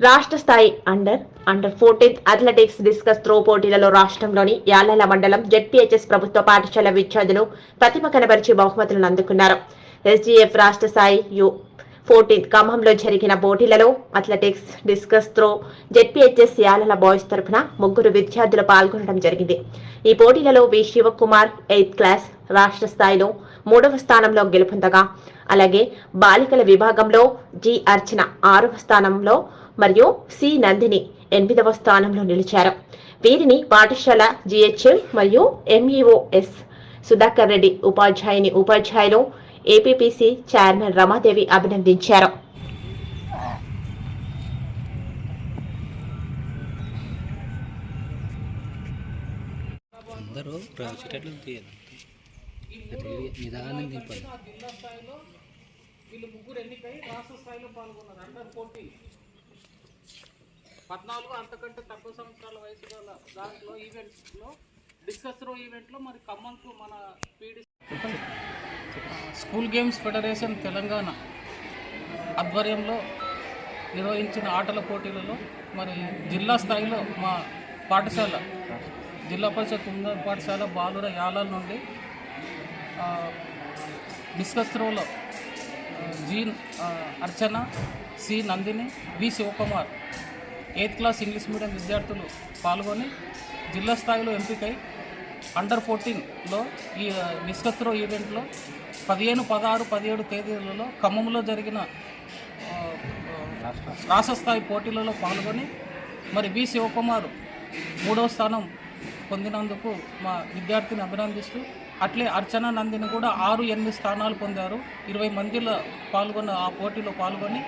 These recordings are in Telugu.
రాష్ట్ర స్థాయి under under fourteenth athletics discus throw పోటీలలో రాష్ట్రంలోని యాలల మండలం జెడ్పీహెచ్ఎస్ ప్రభుత్వ పాఠశాల విద్యార్థులు ప్రతిభ కనబరిచి బహుమతులను అందుకున్నారు. ఎస్జీఎఫ్ రాష్ట్ర స్థాయి యు ఫోర్టీన్త్ ఖమ్మంలో జరిగిన పోటీలలో athletics discus throw ZPHS Yalala boys తరఫున ముగ్గురు విద్యార్థులు పాల్గొనడం జరిగింది. ఈ పోటీలలో వి శివకుమార్ ఎయిత్ క్లాస్ రాష్ట్ర స్థాయిలో మూడవ స్థానంలో గెలుపొందగా అలాగే బాలికల విభాగంలో జి అర్చన ఆరవ స్థానంలో మరియు సి. నందిని ఎనిమిదవ స్థానంలో నిలిచారు. వీరిని పాఠశాల జిహెచ్ఎం మరియు ఎంఈఓఎస్ సుధాకర్ రెడ్డి ఉపాధ్యాయుని ఉపాధ్యాయులు ఏపీపీసీ చైర్మన్ రమాదేవి అభినందించారు. అందరూ నిదానం దింపాలి వీళ్ళు ముగ్గురు ఎన్నికై రాష్ట్ర స్థాయిలో పాల్గొన్నారు. అండర్ ఫోర్టీన్ పద్నాలుగు అంతకంటే తక్కువ సంవత్సరాల వయసు గల దాంట్లో ఈవెంట్స్లో డిస్కస్ రో ఈవెంట్లో మరి ఖమ్మంకు మన PD school games federation Telangana ఆధ్వర్యంలో నిర్వహించిన ఆటల పోటీలలో మరి జిల్లా స్థాయిలో మా పాఠశాల జిల్లా పరిషత్ ఉన్నత పాఠశాల బాలుర యాలాల నుండి డిస్కస్ త్రోలో G gene Archana C Nandini V Shivakumar eighth class English medium విద్యార్థులు పాల్గొని జిల్లా స్థాయిలో ఎంపికై అండర్ ఫోర్టీన్లో ఈ ఆ, డిస్కస్ త్రో ఈవెంట్లో పదిహేను పదహారు పదిహేడు తేదీలలో ఖమ్మంలో జరిగిన రాష్ట్రస్థాయి రాష్ట్ర స్థాయి పోటీలలో పాల్గొని మరి వి శివకుమార్ మూడవ స్థానం పొందినందుకు మా విద్యార్థిని అభినందిస్తూ అట్లే అర్చన నందిని కూడా ఆరు ఎనిమిది స్థానాలు పొందారు. ఇరవై మందిలో పాల్గొన్న ఆ పోటీలో పాల్గొని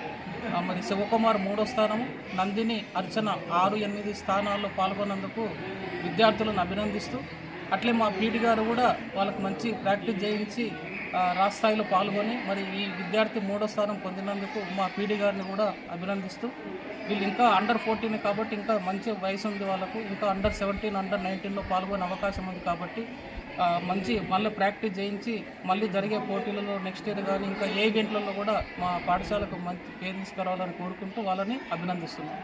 మరి శివకుమార్ మూడో స్థానము నందిని అర్చన ఆరు ఎనిమిది స్థానాల్లో పాల్గొన్నందుకు విద్యార్థులను అభినందిస్తూ అట్లే మా పీటీ గారు కూడా వాళ్ళకి మంచి ప్రాక్టీస్ చేయించి రాష్ట్రాయిలో పాల్గొని మరి ఈ విద్యార్థి మూడో స్థానం పొందినందుకు మా పీడి గారిని కూడా అభినందిస్తూ వీళ్ళు ఇంకా అండర్ ఫోర్టీన్ కాబట్టి ఇంకా మంచి వయసు ఉంది వాళ్ళకు ఇంకా అండర్ సెవెంటీన్ అండర్ నైన్టీన్లో పాల్గొనే అవకాశం ఉంది కాబట్టి మంచి మళ్ళీ ప్రాక్టీస్ చేయించి మళ్ళీ జరిగే పోటీలలో నెక్స్ట్ ఇయర్ కానీ ఇంకా ఏ ఈవెంట్లలో కూడా మా పాఠశాలకు మంచి పేరు తీసుకురావాలని కోరుకుంటూ వాళ్ళని అభినందిస్తున్నాను.